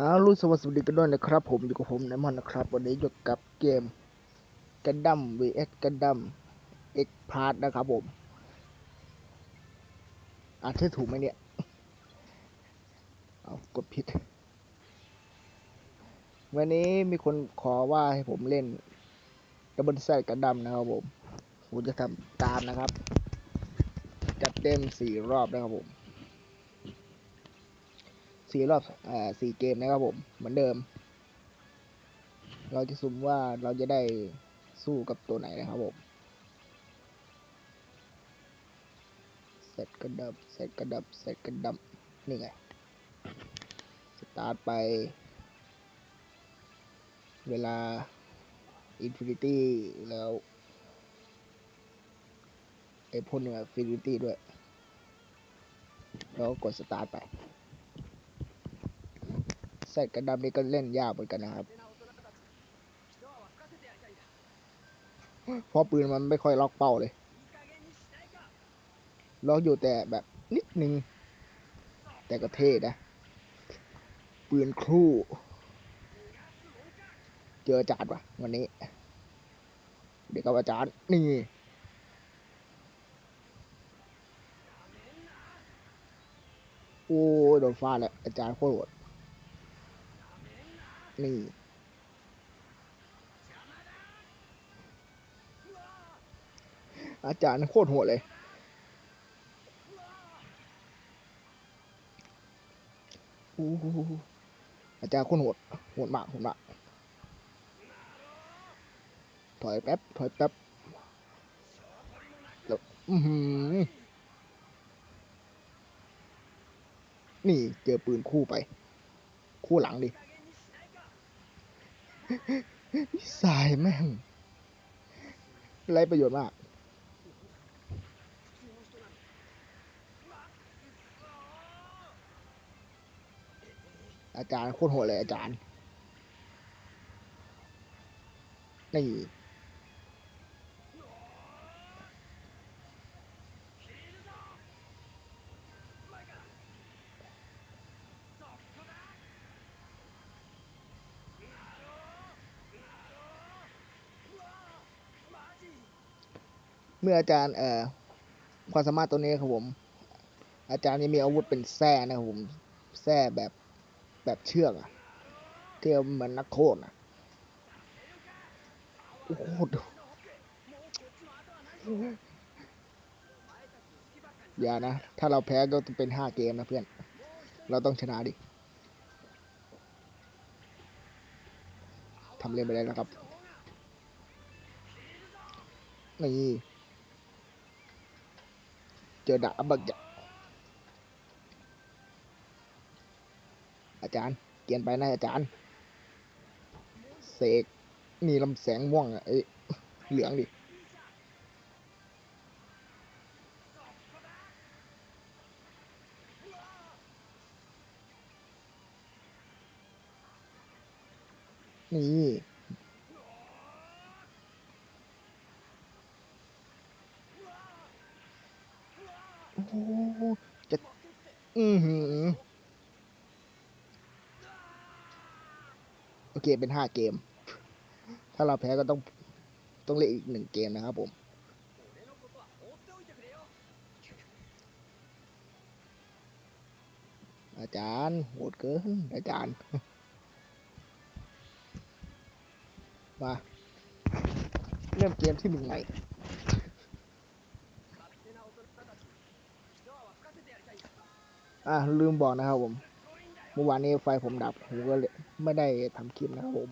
อ้าวรู้สวัสดีกันด้วยนะครับ ผมอยู่กับผมไนมอนนะครับ วันนี้อยู่กับเกมกันดั้ม vs กันดั้ม X p a r t นะครับผมอ่านชื่อถูกไหมเนี่ย เอากดผิด วันนี้มีคนขอว่าให้ผมเล่นดับเบิลแซดกันดั้มนะครับผม ผมจะทำตามนะครับ จัดเต็มสี่รอบนะครับผม สี่รอบอ่าสี่เกมนะครับผม เหมือนเดิม เราจะสุ่มว่าเราจะได้สู้กับตัวไหนนะครับผมเสร็จกระดับเสร็จกระดับเสร็จกระดับนี่ไงสตาร์ทไป เวลา Infinity แล้วไอ้พ่นเนี่ย Infinity ด้วย แล้วก็กดสตาร์ทไป เสร็จกระดับนี้ก็เล่นยากเหมือนกันนะครับเพราะปืนมันไม่ค่อยล็อกเป้าเลย ล็อกอยู่แต่แบบนิดนึง แต่ก็เท่นะ ปืนครู่ เจออาจารย์วะวันนี้ เด็กกับอาจารย์ นี่โอ้โดนฟาดแล้วอาจารย์โคตรโหด นี่ อาจารย์โคตรโหดเลยโอ้โหอาจารย์โคตรโหด โหดมากโหดมาก ถอยแป๊บ ถอยแป๊บแล้วอือหือนี่เจอปืนคู่ไป คู่หลังดิ สายแม่งไรประโยชน์มาก อาจารย์โคตรโหดเลยอาจารย์ นี่ มื่ออาจารย์เอ่อความสามารถตัวนี้ครับผม อาจารย์จะมีอาวุธเป็นแส้นะครับผมแส้แบบแบบเชือกอะที่เหมือนนักโทษอะโอ้โหดูอย่านะ ถ้าเราแพ้ก็จะเป็นห้าเกมนะเพื่อน เราต้องชนะดิทำเล่นไปเลยนะครับ นี่ เจอดาบบักจะอาจารย์เกียนไปนะอาจารย์ เสกมีลำแสงม่วงอะเอ้ยเหลืองดินี่ อือหือ โอเค เป็นห้าเกม ถ้าเราแพ้ก็ต้อง ต้องเล่นอีกหนึ่งเกมนะครับผม อาจารย์โหดเกิน อาจารย์ มา เริ่มเกมที่หนึ่งใหม่ อะลืมบอกนะครับผมเมื่อวานนี้ไฟผมดับผมก็เลยไม่ได้ทำคลิปนะครับผม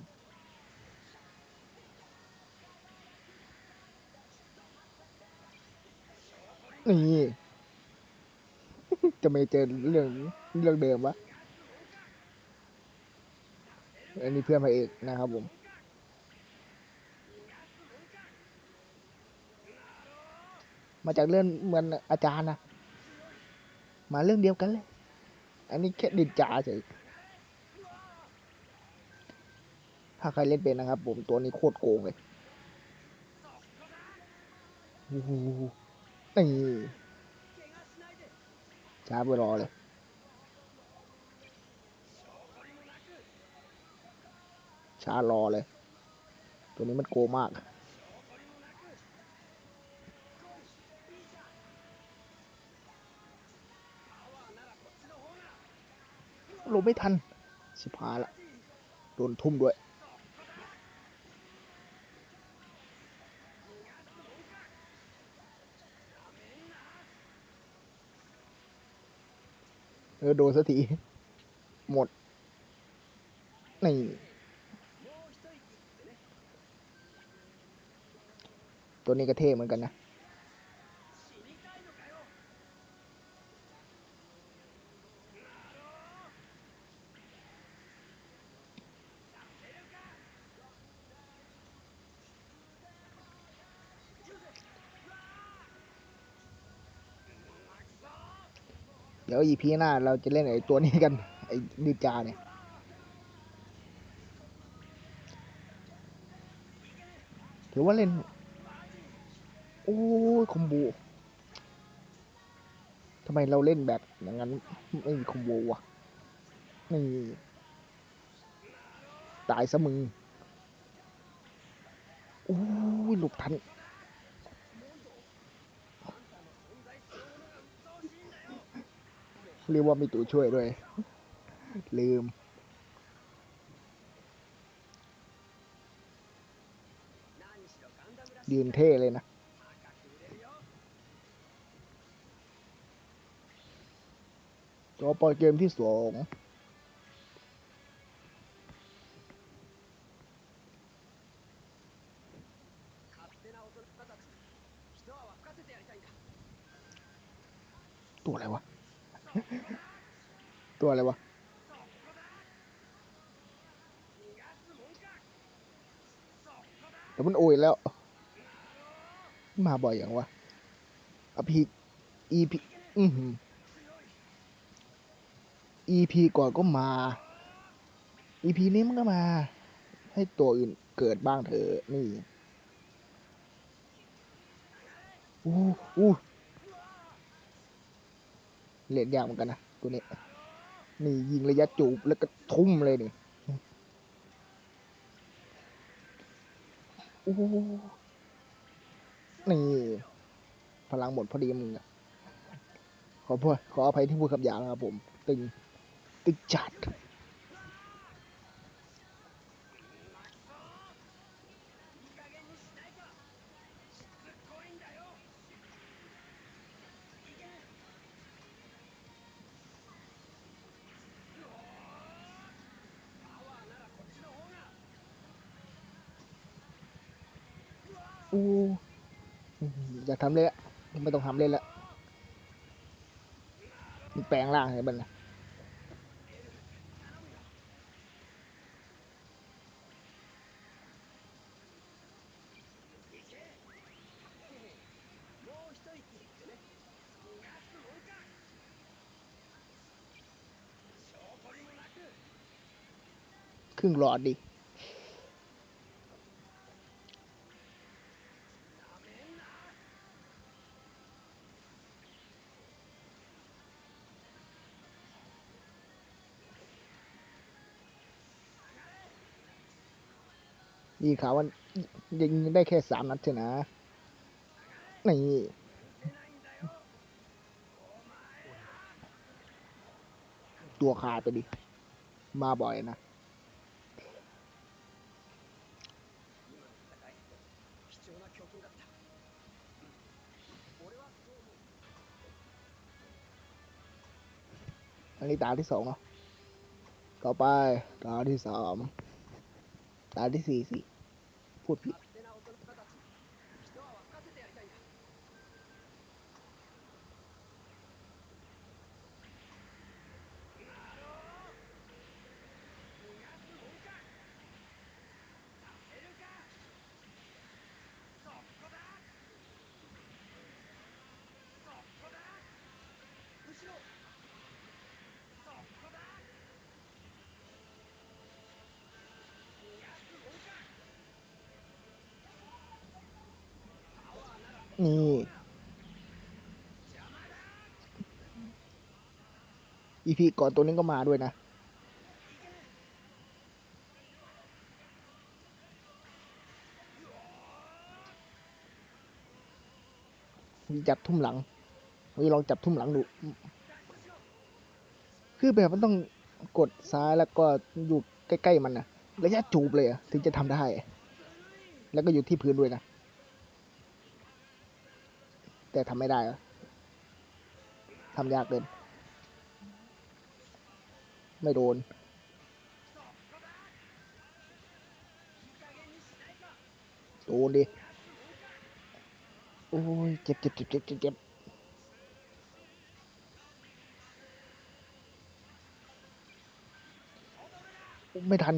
นี่จะไม่เจอเรื่องเรื่องเดิมวะอันนี้เพื่อนพระเอกนะครับผมมาจากเรื่องเหมือนอาจารย์นะ มาเรื่องเดียวกันเลย อันนี้แค่ดินจาเฉยถ้าใครเล่นเป็นนะครับ ผมตัวนี้โคตรโกงเลยโอ้โหนี่ช้าไปรอเลยช้ารอเลย ตัวนี้มันโกงมาก หลบไม่ทัน สิบหาละ โดนทุ่มด้วย เออ โดนสักที หมด นี่ตัวนี้ก็เท่เหมือนกันนะ อีพีหน้าเราจะเล่นไอ้ตัวนี้กัน ไอ้นิจาเนี่ย ถือว่าเล่น โอ้คอมโบทำไมเราเล่นแบบอย่างนั้น ไม่มีคอมโบวะนี่ตายซะมึง โอ้ยหลบทัน เรียกว่ามีตัวช่วยด้วย ลืม ยืนเท่เลยนะต่อยเกมที่สอง ตัวอะไรวะ ตัวอะไรวะ แต่มันโอยแล้ว มาบ่อยอย่างวะอพีอีพีอือหือ EP ก่อนก็มา EP นี้มันก็มา ให้ตัวอื่นเกิดบ้างเถอะนี่อู้อู้เล่นยากเหมือนกันนะตัวนี้ นี่ยิงระยะจูบแล้วก็ทุ่มเลยนี่ อู้นี่ พลังหมดพอดีมึงอะขอโทษขออภัยที่พูดคำหยาบนะครับผม ตึง ตึงจัด อู้อยากทำเลยอะไม่ต้องทำเล่นละมันแปลงร่างให้มันนะครึ่งหลอดดิ นี่ข่าวว่ายิงได้แค่สามนัดเท่านะนี่ตัวขาดไปดิ มาบ่อยนะอันนี้ตาที่สองเนาะต่อไปตาที่สามตาที่สี่สิ พู นี่ อีพีก่อนตัวนี้ก็มาด้วยนะ จับทุ่มหลังนี่ลองจับทุ่มหลังดู คือแบบมันต้องกดซ้ายแล้วก็อยู่ใกล้ ๆ มันนะระยะจูบเลยอะถึงจะทำได้ แล้วก็อยู่ที่พื้นด้วยนะ แต่ทำไม่ได้ทำยากเกินไม่โดน โดนดิ โอ้ย เจ็บเจ็บเจ็บเจ็บเจ็บไม่ทัน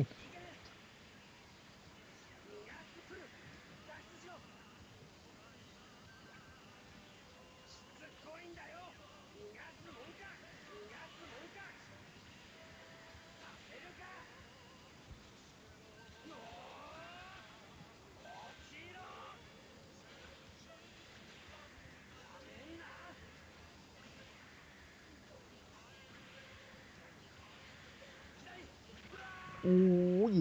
อู้ย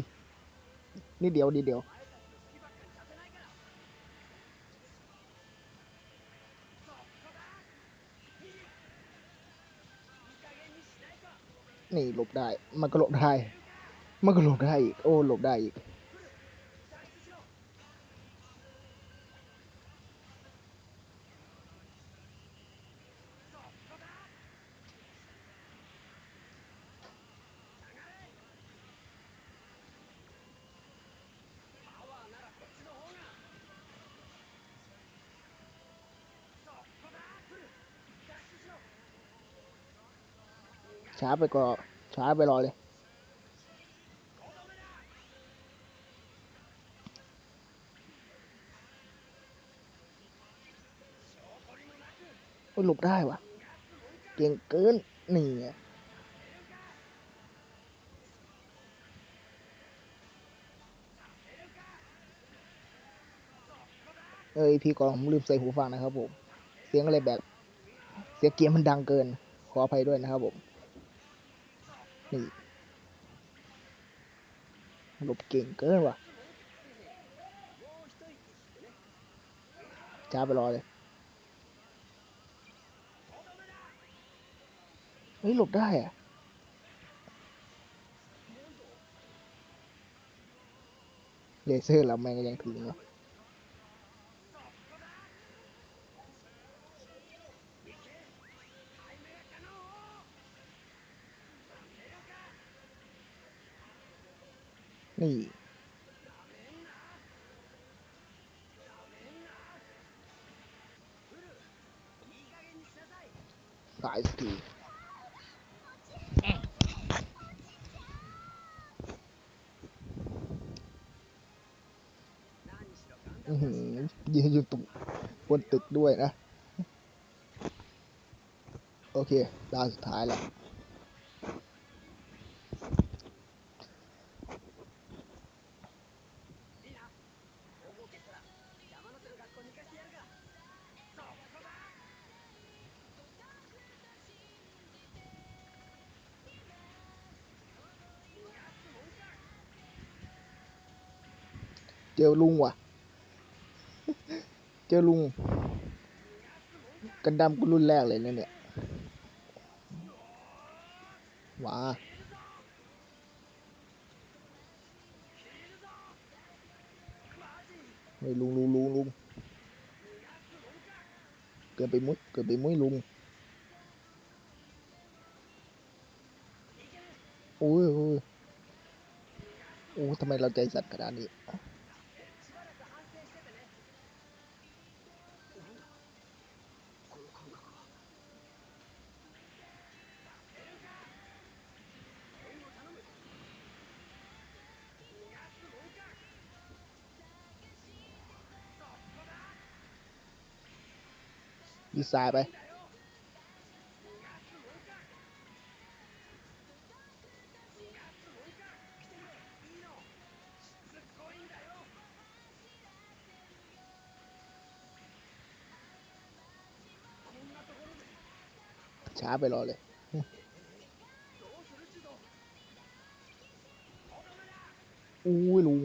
นี่เดียวดีเดียว นี่หลบได้ มันก็หลบได้ มันก็หลบได้อีก โอ้หลบได้อีก ช้าไปก็ช้าไปรอเลย โอ้หลบได้วะเก่งเกินหนี่เอ้ยพี่กองผมลืมใส่หูฟังนะครับผม เสียงอะไรแบบ เสียงเกียร์มันดังเกิน ขออภัยด้วยนะครับผม นี่หลบเก่งเกินว่ะช้าไปรอเลย เฮ้ย หลบได้อะเลเซอร์เราแม่งก็ยังถึงเนาะ นี่สายสกทีอือหือยืนอยู่ตรงบนตึกด้วยนะ โอเคดาวสุดท้ายแล้ว เจอลุงว่ะ เจอลุง กันดำกูรุ่นแรกเลยนะเนี่ยว้าเฮ้ยลุงลุงลุงลุงเกินไปมุ้ยเกินไปมุ้ยลุงโอ้ยโอ้ยโอ้ทำไมเราใจสั่นขนาดนี้ ดีไซน์ไป ช้าไปรอเลยอุ้ยลุง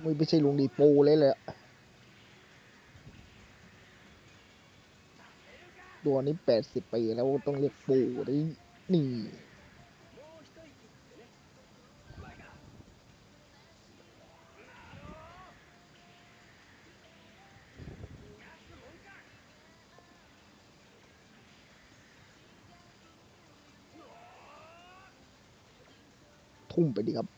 ไม่ไม่ใช่ลุงดีโปเลยเลยอะ ตัวนี้แปดสิบปีแล้วต้องเรียกปู่นี่นี่ทุ่มไปดีครับ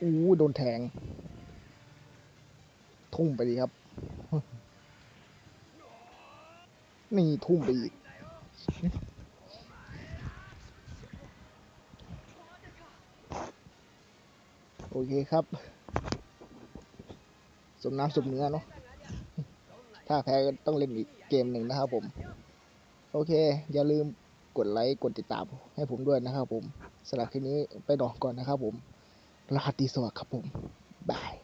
อู้โดนแทง ทุ่มไปดีครับ นี่ทุ่มไปอีก โอเคครับสมน้ำสมเนื้อเนาะ ถ้าแพ้ก็ต้องเล่นอีกเกมหนึ่งนะครับผม โอเค อย่าลืมกดไลค์ กดติดตามให้ผมด้วยนะครับผมสำหรับคลิปนี้ไปดอกก่อนนะครับผม ราตรีสวัสดิ์ครับผม บาย